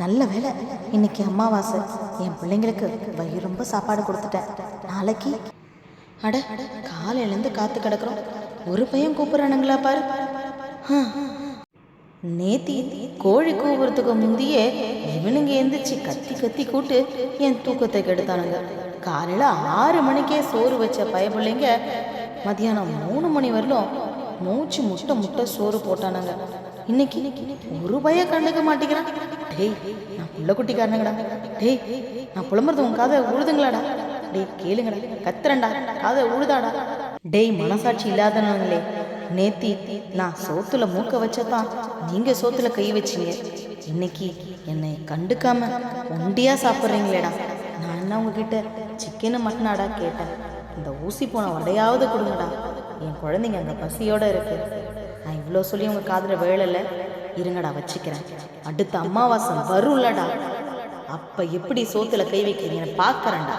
நல்ல வேலை இன்னைக்கு அம்மாவாசை. என் பிள்ளைங்களுக்கு வயிறு ரொம்ப சாப்பாடு கொடுத்துட்டேன். நாளைக்கு. அட காலையிலேருந்து காத்து கிடக்குறோம். ஒரு பையன் கூப்பிட்றானுங்களா பாரு. நேத்தி கோழி கூவுறதுக்கு முந்தியே இவனுங்க எந்திரிச்சு கத்தி கத்தி கூட்டு என் தூக்கத்தை கெடுத்தானுங்க. காலையில் ஆறு மணிக்கே சோறு வச்ச பயப்பிள்ளைங்க மதியானம் மூணு மணி வரலும் மூச்சு முட்டை முட்டை சோறு போட்டானுங்க. இன்னைக்கு ஒரு பய கண்டுக்க மாட்டேங்கிறான் டேய் நான் புள்ள குட்டிக்காரனுங்கடா. டேய் நான் புலம்புறது உன் காதை உழுதுங்களாடா. டேய் கேளுங்கடா. கத்துறேன்டா. காதை உழுதாடா. டேய் மனசாட்சி இல்லாதனாங்களே நேத்தி நான் சோத்துல மூக்க வச்சதான் நீங்க சோத்துல கை வச்சீங்க. இன்னைக்கு என்னை கண்டுக்காம ஒண்டியா சாப்பிட்றீங்களேடா. நான் என்ன உங்ககிட்ட சிக்கனு மட்டனாடா கேட்டேன். இந்த ஊசி போன வடையாவது கொடுங்கடா. என் குழந்தைங்க அங்கே பசியோட இருக்கு. நான் இவ்வளோ சொல்லி உங்க காதில் வேழல. இருங்கடா வச்சுக்கிறேன். அடுத்த அமாவாசை வரும்லடா. அப்ப எப்படி சோத்துல கை வைக்கிறீங்கன்னு பார்க்கறேன்டா.